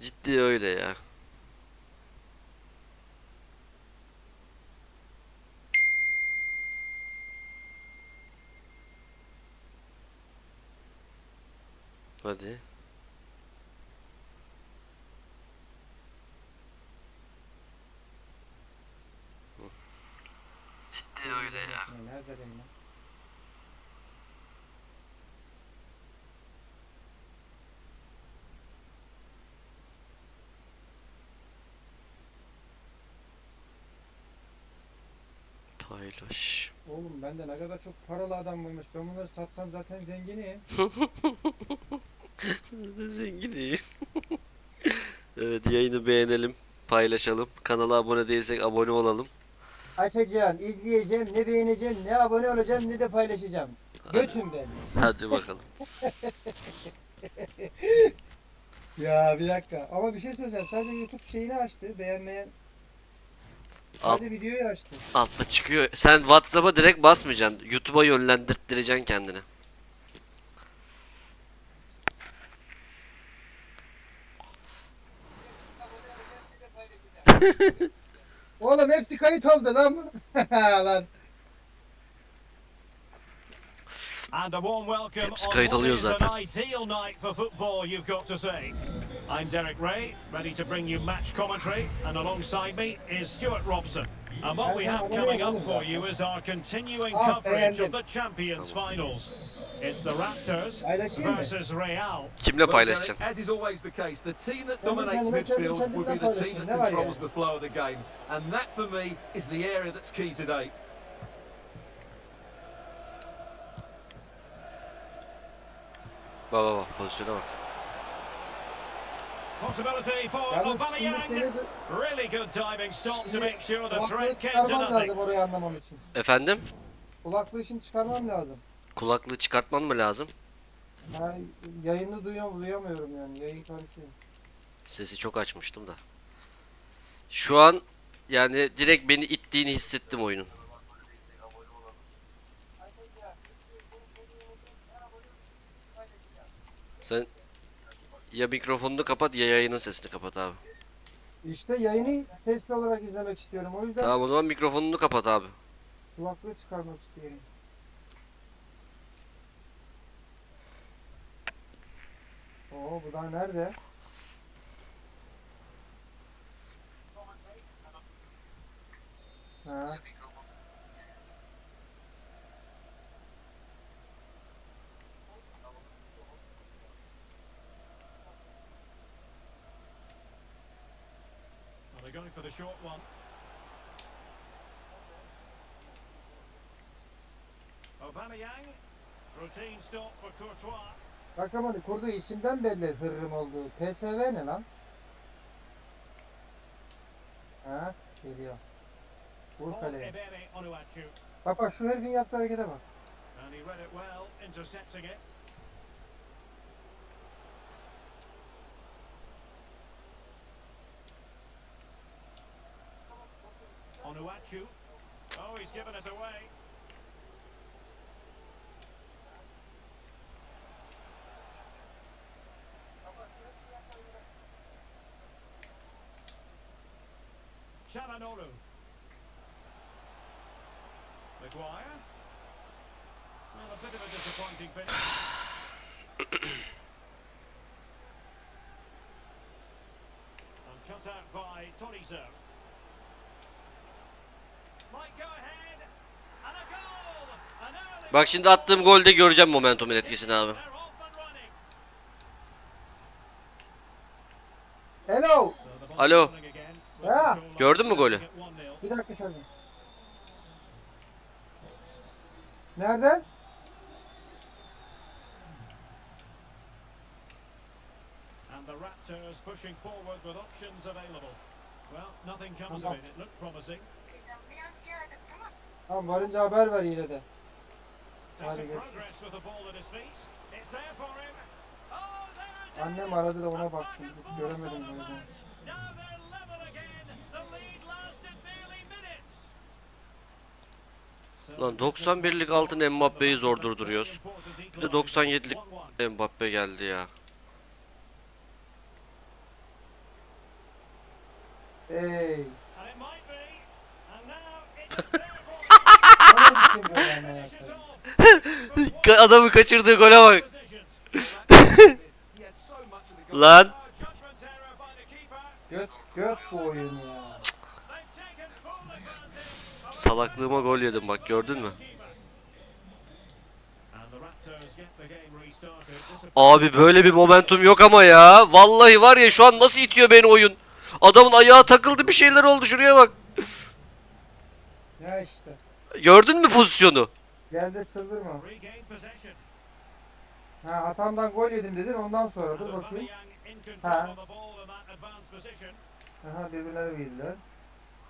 Ciddi öyle ya. Hadi. Ciddi öyle ya. Ya Nerede benim lan? Paylaş. Oğlum bende ne kadar çok paralı adam varmış. Ben bunları satsam zaten zenginim. Zenginiyim. evet yayını beğenelim, paylaşalım. Kanala abone değilsek abone olalım. Açacağım, izleyeceğim, ne beğeneceğim, ne abone olacağım, ne de paylaşacağım. Götüm ben. Hadi bakalım. Ya bir dakika. Ama bir şey söyleyeceğim. Sadece YouTube şeyini açtı. Beğenmeyen. Al. Sadece videoyu açtı. Altta çıkıyor. Sen WhatsApp'a direkt basmayacaksın. YouTube'a yönlendirttireceksin kendini. Oğlum hepsi kayıt oldu lan. lan. And a warm welcome Hepsi kayıt alıyor zaten. An ideal night for football, you've got to say. I'm Derek Ray, ready to bring you match commentary, and alongside me is Stuart Robson. And what we have coming up for you is our continuing coverage of the Champions Finals. It's the Raptors versus Real. Kimle Well, paylaşacaksın? Derek, as is always the case, the team that dominates midfield will be the team that Ne var ya? controls the flow of the game. And that, for me, is the area that's key today. Bak bak bak pozisyona bak. Possibility for Aubameyang. Really good diving stop to make sure the threat came to nothing. orayı anlamam için. Efendim? Kulaklığı şimdi çıkarmam lazım. Kulaklığı çıkartman mı lazım? Ha, yayını duyuyorum, duyamıyorum yani. Yayın karışıyor. Sesi çok açmıştım da. Şu an yani direkt beni ittiğini hissettim oyunun. Sen ya mikrofonunu kapat ya yayının sesini kapat abi. İşte yayını sesli olarak izlemek istiyorum. O yüzden Tamam o zaman mikrofonunu kapat abi. kulaklığı çıkarmak istiyorum. Oo bu daha nerede? Ha. Going for the short one. Aubameyang, routine stop for Courtois. Bakamadı kurduğu isimden belli hırrım olduğu. PSV ne lan? Ha geliyor. Vur kaleye. Bak bak şu herifin yaptığı harekete bak. And he read it well, intercepting it. Onuachu. Oh, he's given us away. Chalanolu. Maguire. Well, a bit of a disappointing finish. and cut out by Torizo. Bak şimdi attığım golde göreceğim momentumun etkisini abi. Hello. Alo. Ha. Gördün mü golü? At 1-0. Bir dakika sen. Nereden? And the Raptors pushing forward with options available. Well, nothing comes of it. It looked promising. Tamam varınca haber ver yine de. Annem aradı da ona baktım. Göremedim böyle. Lan 91'lik altın Mbappe'yi zor durduruyoruz. Bir de 97'lik Mbappe geldi ya. Hey. Adamın kaçırdığı gole bak. Lan. Göt, göt bu oyun ya. Salaklığıma gol yedim bak gördün mü? Abi böyle bir momentum yok ama ya. Vallahi var ya şu an nasıl itiyor beni oyun. Adamın ayağı takıldı bir şeyler oldu şuraya bak. Ya işte. Gördün mü pozisyonu? Gel de çıldırma. Ha hatamdan gol yedim dedin ondan sonra dur bakayım. Ha. Aha birbirlerine girdiler.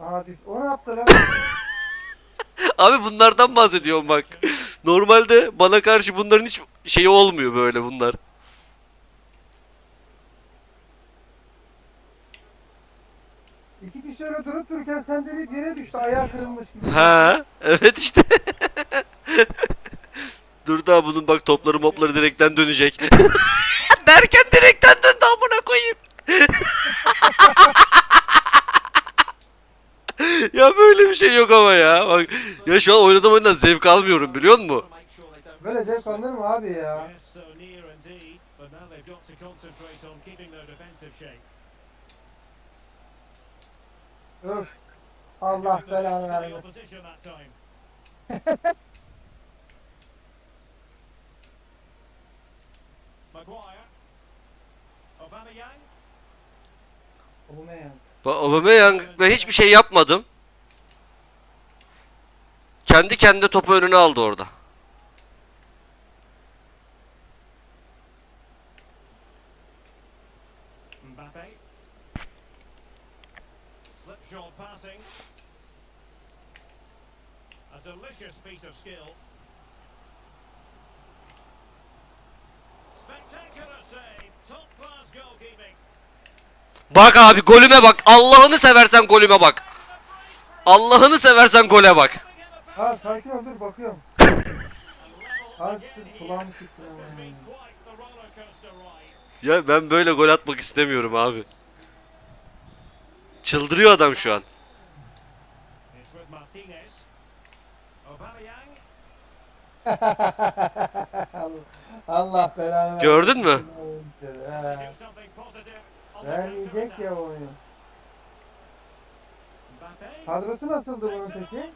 Aha düş. O ne yaptı lan? Abi bunlardan bahsediyorum bak. Normalde bana karşı bunların hiç şeyi olmuyor böyle bunlar. İki kişi öyle durup dururken sen delip yere düştü. Ayağı kırılmış gibi. Ha, evet işte. Dur daha bunun bak topları mopları direkten dönecek. Derken direkten döndü amına koyayım. ya böyle bir şey yok ama ya. Bak ya şu an oynadığım oyundan zevk almıyorum biliyor musun? Böyle zevk alınır mı abi ya? Yes, so near indeed, Aubameyang. Ben hiçbir şey yapmadım. Kendi kendine topu önüne aldı orada. Delicious piece of skill. Bak abi golüme bak. Allah'ını seversen golüme bak. Allah'ını seversen gole bak. Ha sakin ol dur bakıyorum. Ha. Ya ben böyle gol atmak istemiyorum abi. Çıldırıyor adam şu an. Allah- belanı. Gördün mü? Counter-attack. ya. Mbappe. Kadrosu nasıldı bunun peki?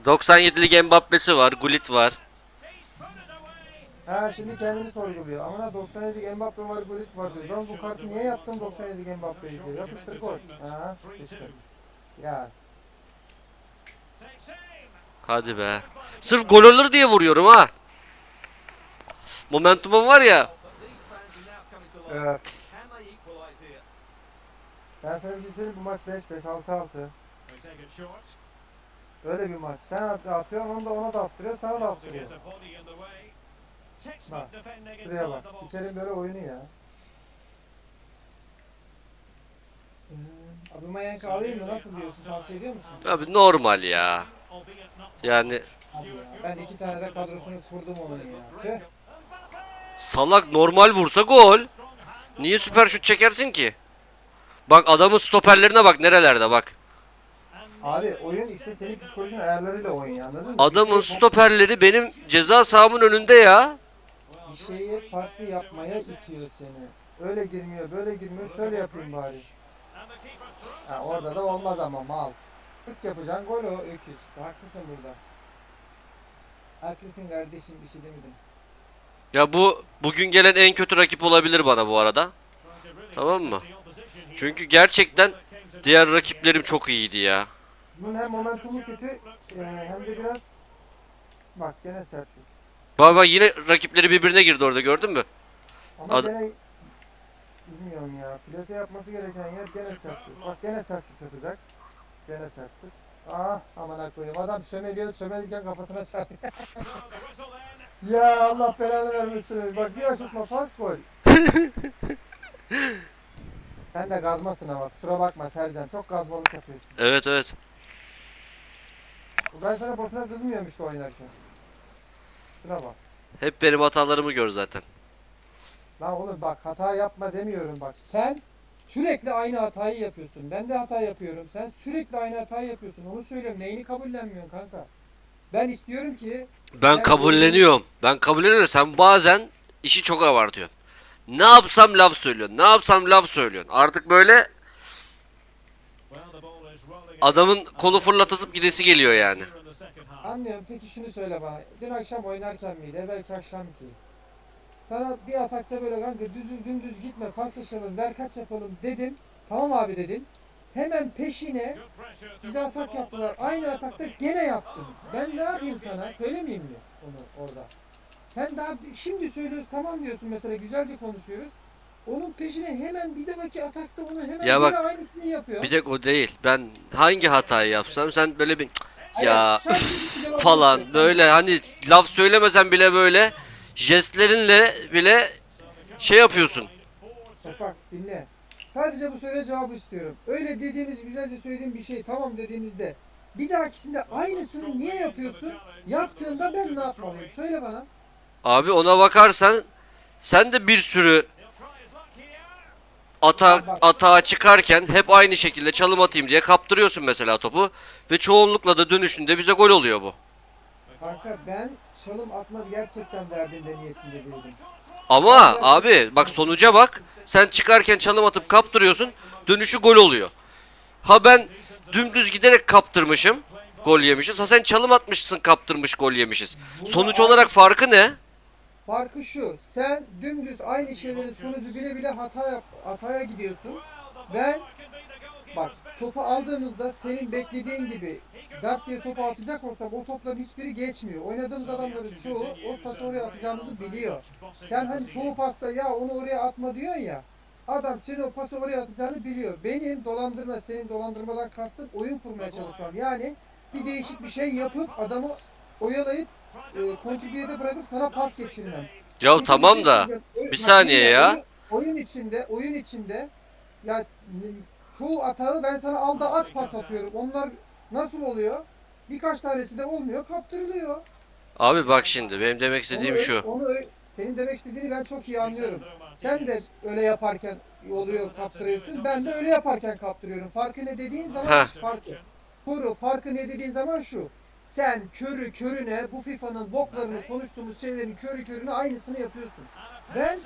97'lik Mbappe'si var, Gullit var. Ha şimdi kendini sorguluyor. Amına 97 Mbappe var, Gullit var diyor. Ben bu kartı niye yaptım 97 Mbappe'yi diyor. Yapıştır koy. Ha, 3-2. işte. Ya. Hadi be. Sırf gol olur diye vuruyorum ha. Momentumum var ya. But Ben sana bir şey söyleyeyim bu maç 5-5, 6-6. They take it short. Öyle bir maç. Sen at- atıyorsun onu da ona da attırıyor, sana da attırıyor. Bak, Şuraya bak. İçerim böyle oyunu ya. Ee, Aubameyang'ı alayım mı? Nasıl diyorsun? Tavsiye ediyor musun? Abi normal ya. Yani ya. Ben iki tane de kadrosunu kurdum onun ya. Tüh. salak normal vursa gol. Niye süper şut çekersin ki? Bak adamın stoperlerine bak nerelerde bak. Abi oyun işte senin psikolojinin ayarlarıyla oyun ya anladın mı? Adamın şey- stoperleri benim ceza sahamın önünde ya. Bir şeyi farklı yapmaya itiyor seni. Öyle girmiyor, böyle girmiyor, şöyle yapayım bari. Ha, orada da olmaz ama mal. Tık yapacaksın gol o öküz. Haklısın burada. Haklısın kardeşim bir şey demedim. Ya bu bugün gelen en kötü rakip olabilir bana bu arada. Tamam mı? Çünkü gerçekten diğer rakiplerim çok iyiydi ya. Bunun hem momentumu kötü e, hem de biraz... Bak gene sert şut. Baba yine rakipleri birbirine girdi orada gördün mü? Ama Ad- gene... Bilmiyorum ya. Plase yapması gereken yer gene sert şut. Bak gene sert şut yapacak. Gene sert şut. Ah aman koyayım. Adam çömeliyor çömelirken kafasına then. ya Allah belanı vermesin. Bak bir açıkma pas gol. Sen de gazmasın ama kusura bakma Sercan. Çok gazmalık yapıyorsun. Evet evet. Ben sana boşuna kızmıyorum işte oynarken. Şuna bak. Hep benim hatalarımı gör zaten. Lan oğlum bak hata yapma demiyorum bak. Sen sürekli aynı hatayı yapıyorsun. Ben de hata yapıyorum. Sen sürekli aynı hatayı yapıyorsun. Onu söylüyorum. Neyini kabullenmiyorsun kanka? Ben istiyorum ki Ben kabulleniyorum. Ben kabulleniyorum. Sen bazen işi çok abartıyorsun. Ne yapsam laf söylüyorsun. Ne yapsam laf söylüyorsun. Artık böyle adamın kolu fırlatıp gidesi geliyor yani. anlıyorum. Peki şunu söyle bana. Dün akşam oynarken miydi? Belki akşam ki. Sana bir atakta böyle kanka düz dümdüz gitme paslaşalım ver kaç yapalım dedim. Tamam abi dedin. Hemen peşine bize atak yaptılar. Aynı atakta gene yaptın. Ben ne yapayım sana? Söylemeyeyim mi onu orada? Sen daha şimdi söylüyoruz tamam diyorsun mesela güzelce konuşuyoruz. Onun peşine hemen bir dahaki atakta onu hemen Ya bak, aynısını yapıyor. Bir tek o değil. Ben hangi hatayı yapsam sen böyle bir Hayır, ya cevap falan böyle hani laf söylemesen bile böyle jestlerinle bile şey yapıyorsun. Bak bak dinle. Sadece bu soruya cevabı istiyorum. Öyle dediğimiz güzelce söylediğim bir şey tamam dediğimizde bir dahakisinde aynısını niye yapıyorsun? Yaptığında ben ne yapmalıyım? Söyle bana. Abi ona bakarsan sen de bir sürü atak atağa çıkarken hep aynı şekilde çalım atayım diye kaptırıyorsun mesela topu ve çoğunlukla da dönüşünde bize gol oluyor bu. Kanka ben çalım atma gerçekten derdinde niyetinde değilim. Ama abi bak sonuca bak. Sen çıkarken çalım atıp kaptırıyorsun. Dönüşü gol oluyor. Ha ben dümdüz giderek kaptırmışım. Gol yemişiz. Ha sen çalım atmışsın kaptırmış gol yemişiz. Sonuç olarak farkı ne? Farkı şu. Sen dümdüz aynı şeylerin sonucu bile bile hata yap, hataya gidiyorsun. Ben bak topu aldığımızda senin beklediğin gibi dart diye topu atacak olsam o topların hiçbiri geçmiyor. Oynadığımız adamların çoğu o pası oraya atacağımızı biliyor. Sen hani çoğu pasta ya onu oraya atma diyorsun ya. Adam senin o pası oraya atacağını biliyor. Benim dolandırma, senin dolandırmadan kastım oyun kurmaya çalışmam. Yani bir değişik bir şey yapıp adamı oyalayıp e, kontribüyede bırakıp sana pas geçirmem. Ya Peki, tamam şey da. Oyun- bir saniye ya. Oyun, oyun içinde, oyun içinde ya çoğu atağı ben sana al da at pas atıyorum. Onlar nasıl oluyor? Birkaç tanesi de olmuyor, kaptırılıyor. Abi bak şimdi benim demek istediğim Onu- şu. Onu, senin demek istediğini ben çok iyi anlıyorum. Sen de öyle yaparken oluyor kaptırıyorsun. Ben de öyle yaparken kaptırıyorum. Farkı ne dediğin zaman Heh. farkı. Kuru farkı ne dediğin zaman şu. Sen körü körüne bu FIFA'nın boklarını konuştuğumuz şeylerin körü körüne aynısını yapıyorsun. Ben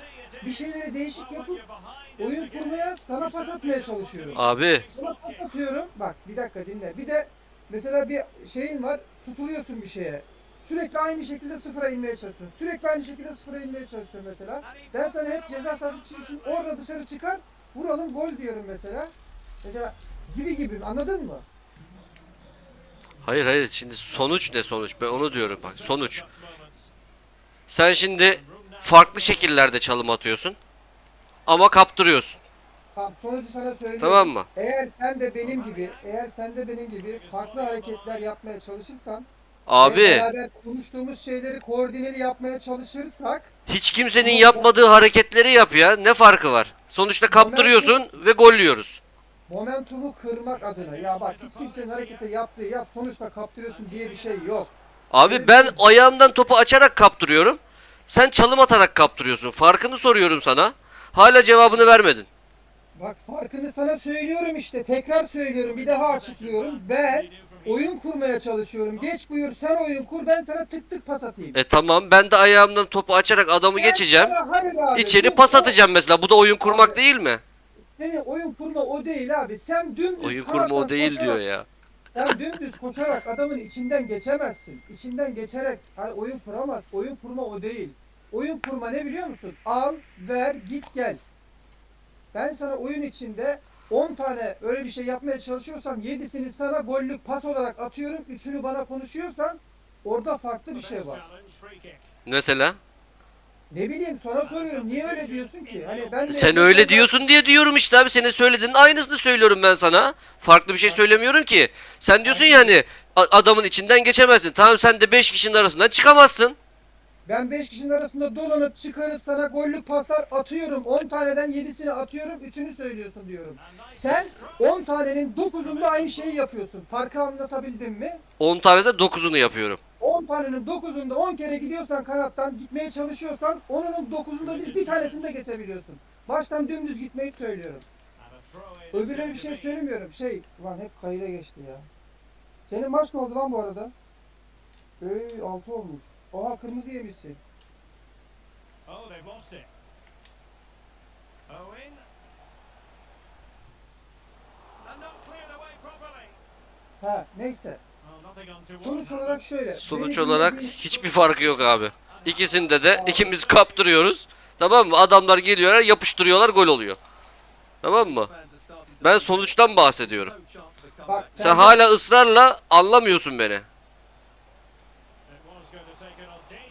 bir şeyleri değişik yapıp oyun kurmaya sana pas atmaya çalışıyorum. Abi Sana pas atıyorum. Bak bir dakika dinle. Bir de mesela bir şeyin var. Tutuluyorsun bir şeye. Sürekli aynı şekilde sıfıra inmeye çalışıyorsun. Sürekli aynı şekilde sıfıra inmeye çalışıyorum mesela. Ben sana hep ceza sahası için orada dışarı çıkar. Vuralım gol diyorum mesela. Mesela gibi gibi anladın mı? Hayır hayır şimdi sonuç ne sonuç? Ben onu diyorum bak sonuç. Sen şimdi farklı şekillerde çalım atıyorsun. Ama kaptırıyorsun. Tamam sonucu sana söyleyeyim. Tamam mı? Eğer sen de benim gibi, eğer sen de benim gibi farklı hareketler yapmaya çalışırsan Abi beraber konuştuğumuz şeyleri koordineli yapmaya çalışırsak hiç kimsenin yapmadığı hareketleri yap ya. Ne farkı var? Sonuçta kaptırıyorsun ve golliyoruz. Momentumu kırmak adına ya bak hiç kimsenin harekete yaptığı yap sonuçta kaptırıyorsun diye bir şey yok. Abi ben ayağımdan topu açarak kaptırıyorum. Sen çalım atarak kaptırıyorsun. Farkını soruyorum sana. Hala cevabını vermedin. Bak farkını sana söylüyorum işte tekrar söylüyorum bir daha açıklıyorum. Ben oyun kurmaya çalışıyorum. Geç buyur sen oyun kur ben sana tık tık pas atayım. E tamam ben de ayağımdan topu açarak adamı geçeceğim. hayır abi, İçeri bu- pas atacağım mesela. Bu da oyun kurmak değil mi? Senin oyun kurma o değil abi. Sen dümdüz Oyun kurma o değil koşarak- diyor ya. Sen dümdüz koşarak adamın içinden geçemezsin. İçinden geçerek hani oyun kuramaz. Oyun kurma o değil. Oyun kurma ne biliyor musun? Al, ver, git gel. Ben sana oyun içinde 10 tane öyle bir şey yapmaya çalışıyorsam 7'sini sana gollük pas olarak atıyorum. 3'ünü bana konuşuyorsan orada farklı bir şey var. Mesela? Ne bileyim sana soruyorum. Niye öyle diyorsun ki? Hani ben de Sen öyle diyorsun diye diyorum işte abi. Senin söylediğinin aynısını söylüyorum ben sana. Farklı bir şey söylemiyorum ki. Sen diyorsun ya hani a- adamın içinden geçemezsin. Tamam sen de 5 kişinin arasından çıkamazsın. Ben 5 kişinin arasında dolanıp çıkarıp sana gollük paslar atıyorum. 10 taneden 7'sini atıyorum. 3'ünü söylüyorsun diyorum. Sen 10 tanenin 9'unda aynı şeyi yapıyorsun. Farkı anlatabildim mi? 10 tane de 9'unu yapıyorum. 10 tanenin 9'unda 10 kere gidiyorsan kanattan gitmeye çalışıyorsan onun 9'unda değil bir tanesinde geçebiliyorsun. Baştan dümdüz gitmeyi söylüyorum. Öbürüne bir şey söylemiyorum. Şey, lan hep kayıda geçti ya. Senin maç ne oldu lan bu arada? Ey 6 olmuş. Oha kırmızı yemişsin. Oh, they've lost it. Owen. Ha neyse. Sonuç olarak şöyle. Sonuç olarak hiçbir farkı yok abi. İkisinde de ikimiz kaptırıyoruz. Tamam mı? Adamlar geliyorlar, yapıştırıyorlar, gol oluyor. Tamam mı? Ben sonuçtan bahsediyorum. Bak. Sen hala ısrarla anlamıyorsun beni.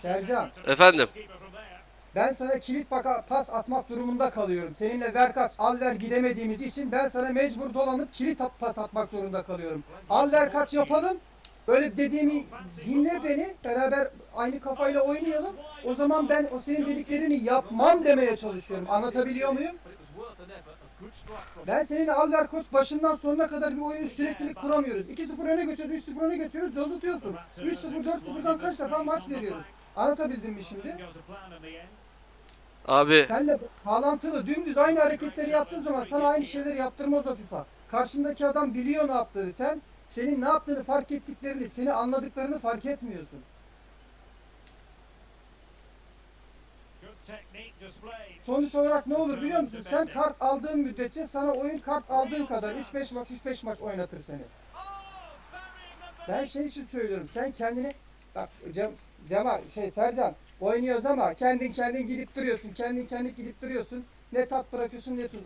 Sercan. Efendim. Ben sana kilit pas atmak durumunda kalıyorum. Seninle ver kaç al ver gidemediğimiz için ben sana mecbur dolanıp kilit pas atmak zorunda kalıyorum. Al ver kaç yapalım. Böyle dediğimi dinle beni. Beraber aynı kafayla oynayalım. O zaman ben o senin dediklerini yapmam demeye çalışıyorum. Anlatabiliyor muyum? Ben seninle al ver koç başından sonuna kadar bir oyun süreklilik kuramıyoruz. 2-0 öne geçiyoruz, 3-0 öne geçiyoruz, cozutuyorsun. 3-0, 4-0'dan kaç defa maç veriyoruz. Anlatabildim mi şimdi? Abi Senle bağlantılı dümdüz aynı hareketleri yaptığın zaman sana aynı şeyleri yaptırmaz o FIFA. Karşındaki adam biliyor ne yaptığını sen. Senin ne yaptığını fark ettiklerini, seni anladıklarını fark etmiyorsun. Sonuç olarak ne olur biliyor musun? Sen kart aldığın müddetçe sana oyun kart aldığın kadar 3-5 maç 3-5 maç oynatır seni. Oh, Ben şey için söylüyorum. Sen kendini bak Cem, Cemal şey Sercan oynuyoruz ama kendin kendin gidip duruyorsun. Kendin kendin gidip duruyorsun. Ne tat bırakıyorsun ne tuz.